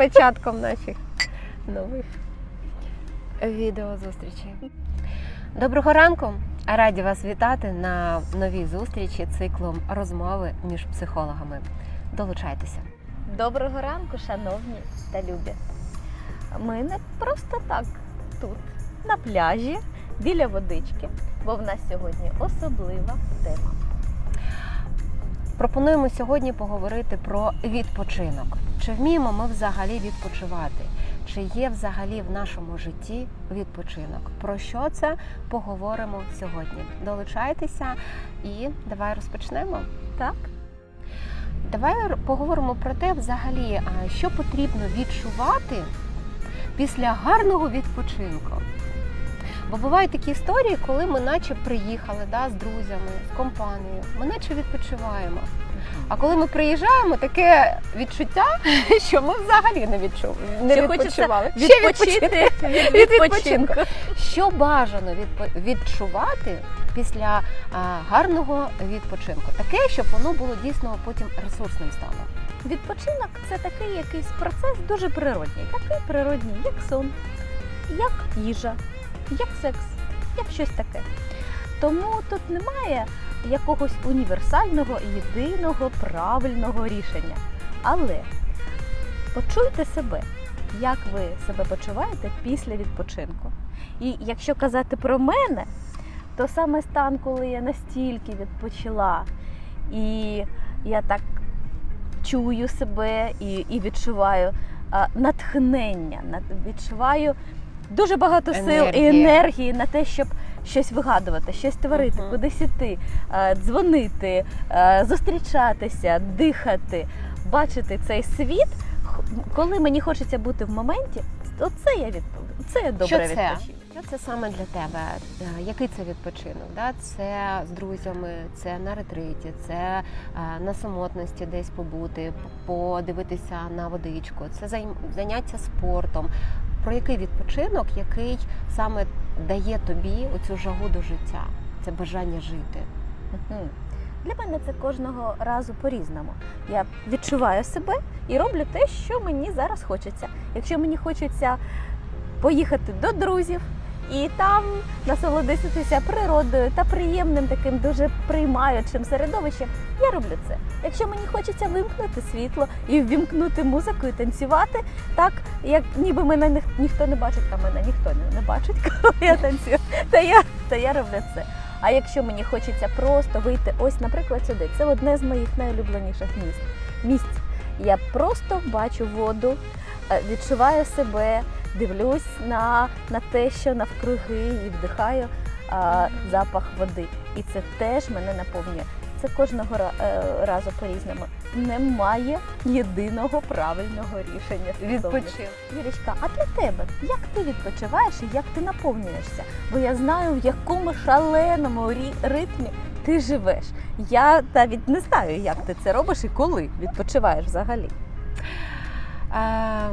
початком наших нових відеозустрічей. Доброго ранку! Раді вас вітати на новій зустрічі циклом розмови між психологами. Долучайтеся. Доброго ранку, шановні та любі. Ми не просто так тут, на пляжі, біля водички, бо в нас сьогодні особлива тема. Пропонуємо сьогодні поговорити про відпочинок. Чи вміємо ми взагалі відпочивати? Чи є взагалі в нашому житті відпочинок? Про що це поговоримо сьогодні? Долучайтеся і давай розпочнемо. Так? Давай поговоримо про те, взагалі, що потрібно відчувати після гарного відпочинку. Бо бувають такі історії, коли ми наче приїхали да, з друзями, з компанією, ми наче відпочиваємо. А коли ми приїжджаємо, таке відчуття, що ми взагалі не відчув, не Що відпочивали. Ще відпочити від від відпочинку. Що бажано відчувати після гарного відпочинку? Таке, щоб воно було дійсно потім ресурсним стало. Відпочинок це такий якийсь процес дуже природній. Такий природній, як сон, як їжа, як секс, як щось таке. Тому тут немає якогось універсального, єдиного, правильного рішення. Але почуйте себе, як ви себе почуваєте після відпочинку. І якщо казати про мене, то саме стан, коли я настільки відпочила, і я так чую себе і, і відчуваю а, натхнення, нат- відчуваю дуже багато сил і енергії на те, щоб щось вигадувати, щось творити, Мгм. кудись іти, дзвонити, зустрічатися, дихати, бачити цей світ. Коли мені хочеться бути в моменті, то це я відповідаю. Це я добре Що це? Що це саме для тебе? Е, Який це відпочинок? Да? Це з друзями, це на ретриті, це е, на самотності десь побути, подивитися на водичку, це заняття спортом. Про який відпочинок, який саме дає тобі оцю жагу до життя, це бажання жити? Для мене це кожного разу по-різному. Я відчуваю себе і роблю те, що мені зараз хочеться. Якщо мені хочеться поїхати до друзів і там насолодитися природою та приємним таким дуже приймаючим середовищем, я роблю це. Якщо мені хочеться вимкнути світло і ввімкнути музику і танцювати, так як ніби мене ніх- ніхто не бачить, а мене ніхто не, бачить, коли я танцюю, то я, то я роблю це. А якщо мені хочеться просто вийти, ось, наприклад, сюди, це одне з моїх найулюбленіших місць. Місць. Я просто бачу воду, е, відчуваю себе, дивлюсь на, на те, що навкруги, і вдихаю а, запах води. І це теж мене наповнює. Це кожного е, разу по-різному. Немає єдиного правильного рішення. Відпочив. Юрічка, а для тебе як ти відпочиваєш і як ти наповнюєшся? Бо я знаю, в якому шаленому ритмі ти живеш. Я навіть не знаю, як ти це робиш і коли відпочиваєш взагалі. Е,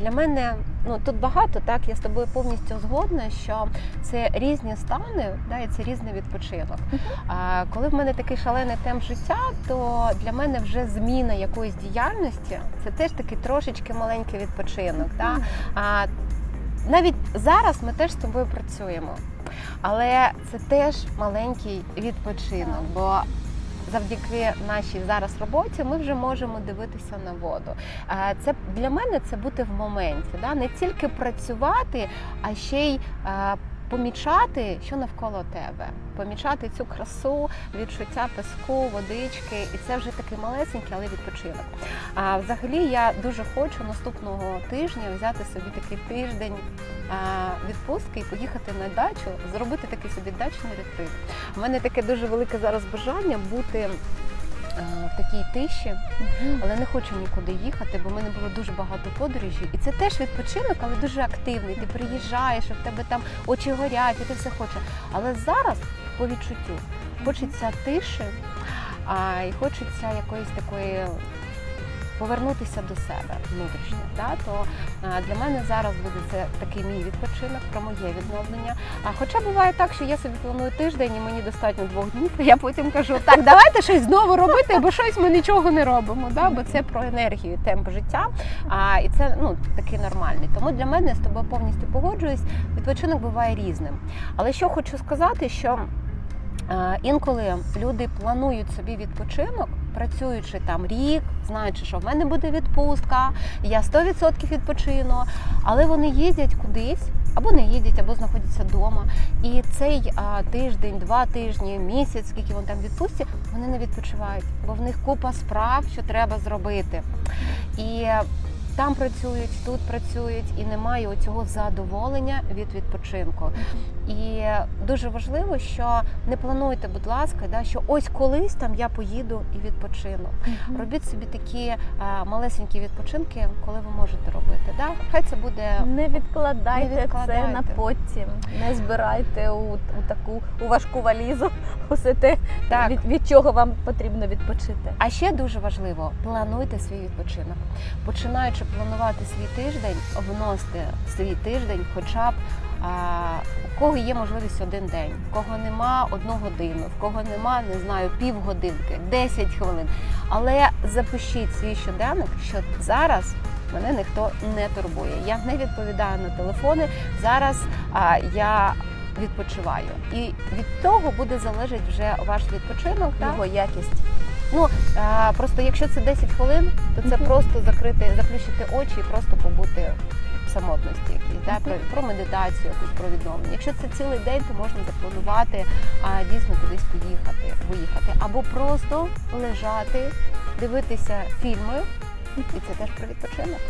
Для мене ну тут багато, так я з тобою повністю згодна, що це різні стани, да, і це різний відпочинок. А коли в мене такий шалений темп життя, то для мене вже зміна якоїсь діяльності це теж такий трошечки маленький відпочинок. Да? А навіть зараз ми теж з тобою працюємо, але це теж маленький відпочинок, бо завдяки нашій зараз роботі ми вже можемо дивитися на воду. Це для мене це бути в моменті, да? не тільки працювати, а ще й помічати, що навколо тебе, помічати цю красу, відчуття песку, водички, і це вже такий малесенький, але відпочинок. А взагалі я дуже хочу наступного тижня взяти собі такий тиждень відпустки і поїхати на дачу, зробити такий собі дачний ретрит. У мене таке дуже велике зараз бажання бути в такій тиші, але не хочу нікуди їхати, бо в мене було дуже багато подорожей. І це теж відпочинок, але дуже активний. Ти приїжджаєш, в тебе там очі горять, і ти все хочеш. Але зараз по відчуттю хочеться тиші, а і хочеться якоїсь такої повернутися до себе внутрішньо. Да? То е, для мене зараз буде це такий мій відпочинок, про моє відновлення. А хоча буває так, що я собі планую тиждень і мені достатньо двох днів. то Я потім кажу, так, давайте щось знову робити, бо щось ми нічого не робимо. Да? Бо це про енергію, темп життя. А, і це ну такий нормальний. Тому для мене з тобою повністю погоджуюсь. Відпочинок буває різним. Але що хочу сказати, що інколи люди планують собі відпочинок, працюючи там рік, знаючи, що в мене буде відпустка, я 100% відпочину, але вони їздять кудись. Або не їдять, або знаходяться вдома. І цей а, тиждень, два тижні, місяць, скільки вони там відпустці, вони не відпочивають, бо в них купа справ, що треба зробити. І там працюють, тут працюють, і немає оцього задоволення від відпочинку. І дуже важливо, що не плануйте, будь ласка, да, що ось колись там я поїду і відпочину. Робіть собі такі а, малесенькі відпочинки, коли ви можете робити. Да? Хай це буде Не відкладайте, Не відкладайте. це на потім. Не збирайте у, у таку у важку валізу усе те, так. від, від чого вам потрібно відпочити. А ще дуже важливо плануйте свій відпочинок. Починаючи планувати свій тиждень, вносьте в свій тиждень, хоча б а, у кого є можливість один день, в кого нема одну годину, в кого нема, не знаю, півгодинки, 10 хвилин. Але запишіть свій щоденник, що зараз. Мене ніхто не турбує. Я не відповідаю на телефони. Зараз а, я відпочиваю, і від того буде залежати вже ваш відпочинок. Його якість. Ну а, просто якщо це 10 хвилин, то це просто закрити, заплющити очі і просто побути в самотності, якійсь, да, про, про медитацію, якусь про відновлення. Якщо це цілий день, то можна запланувати а, дійсно кудись поїхати, виїхати, або просто лежати, дивитися фільми, і це теж про відпочинок.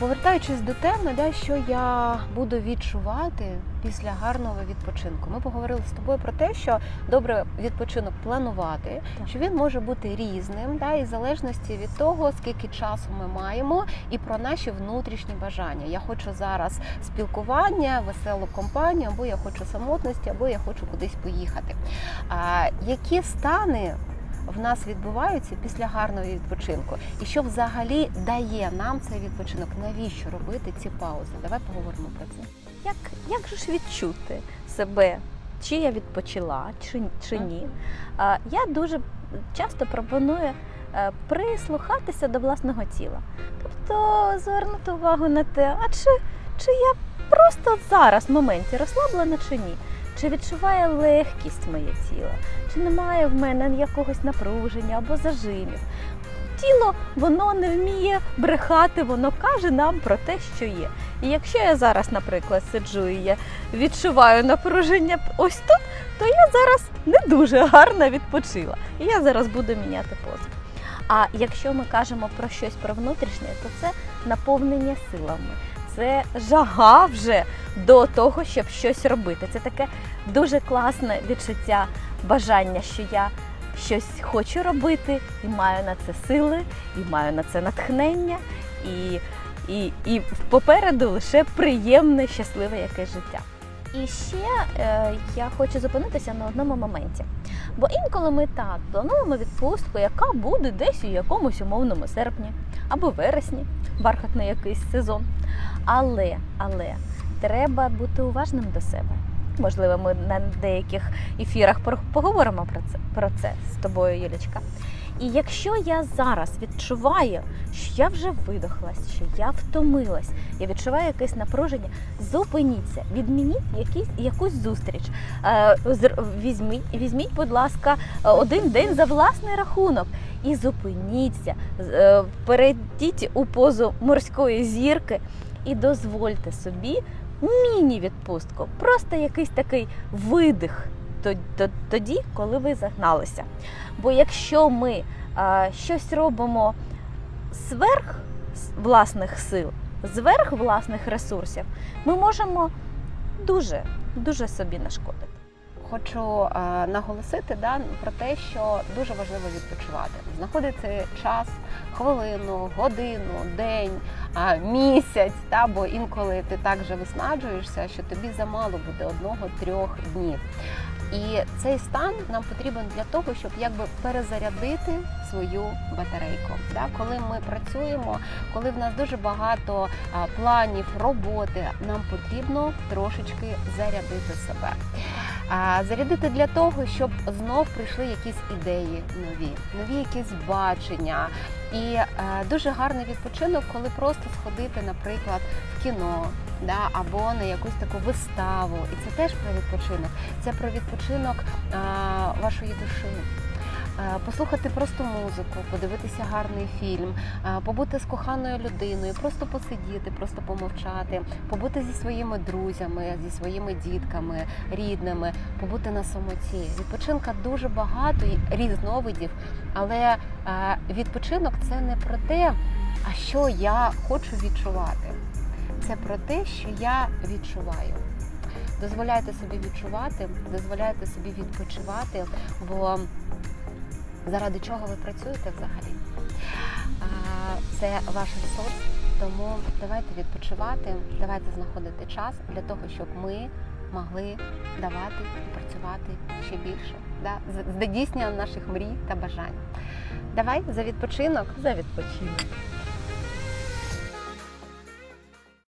Повертаючись до теми, да, що я буду відчувати після гарного відпочинку. Ми поговорили з тобою про те, що добре відпочинок планувати, Так. що він може бути різним, да, і в залежності від того, скільки часу ми маємо, і про наші внутрішні бажання. Я хочу зараз спілкування, веселу компанію, або я хочу самотності, або я хочу кудись поїхати. А, які стани в нас відбуваються після гарного відпочинку, і що взагалі дає нам цей відпочинок? Навіщо робити ці паузи? Давай поговоримо про це. Як, як же ж відчути себе, чи я відпочила, чи, чи ні? А, я дуже часто пропоную е, прислухатися до власного тіла. Тобто звернути увагу на те, а чи, чи я просто зараз в моменті розслаблена чи ні? Чи відчуває легкість моє тіло, чи немає в мене якогось напруження або зажимів. Тіло воно не вміє брехати, воно каже нам про те, що є. І якщо я зараз, наприклад, сиджу і я відчуваю напруження ось тут, то я зараз не дуже гарно відпочила. І я зараз буду міняти позу. А якщо ми кажемо про щось про внутрішнє, то це наповнення силами. Це жага вже до того, щоб щось робити. Це таке дуже класне відчуття бажання, що я щось хочу робити, і маю на це сили, і маю на це натхнення, і, і, і попереду лише приємне, щасливе якесь життя. І ще е, я хочу зупинитися на одному моменті. Бо інколи ми так плануємо відпустку, яка буде десь у якомусь умовному серпні або вересні, бархатний якийсь сезон. Але, але треба бути уважним до себе. Можливо, ми на деяких ефірах поговоримо про це, про це з тобою, Юлічка. І якщо я зараз відчуваю, що я вже видохлась, що я втомилась, я відчуваю якесь напруження, зупиніться, відмініть якісь, якусь зустріч. Е, візьміть, візьміть, будь ласка, один день за власний рахунок і зупиніться, е, перейдіть у позу морської зірки і дозвольте собі міні-відпустку, просто якийсь такий видих то- то- тоді, коли ви загналися. Бо якщо ми а, щось робимо зверх власних сил, зверх власних ресурсів, ми можемо дуже, дуже собі нашкодити. Хочу е, наголосити да, про те, що дуже важливо відпочивати. Знаходити час, хвилину, годину, день, а, місяць, та, бо інколи ти так же виснаджуєшся, що тобі замало буде одного-трьох днів. І цей стан нам потрібен для того, щоб якби перезарядити свою батарейку. Да? Коли ми працюємо, коли в нас дуже багато а, планів, роботи, нам потрібно трошечки зарядити себе. А, зарядити для того, щоб знов прийшли якісь ідеї нові, нові якісь бачення. І е, дуже гарний відпочинок, коли просто сходити, наприклад, в кіно. Да, або на якусь таку виставу, і це теж про відпочинок. Це про відпочинок е, вашої душі. Е, Послухати просто музику, подивитися гарний фільм, е, побути з коханою людиною, просто посидіти, просто помовчати, побути зі своїми друзями, зі своїми дітками, рідними, побути на самоті. Відпочинка дуже багато різновидів, але е, відпочинок це не про те, а що я хочу відчувати. Це про те, що я відчуваю. Дозволяйте собі відчувати, дозволяйте собі відпочивати, бо заради чого ви працюєте взагалі? Це ваш ресурс, тому давайте відпочивати, давайте знаходити час для того, щоб ми могли давати і працювати ще більше, да? з- здійсненням наших мрій та бажань. Давай за відпочинок. За відпочинок.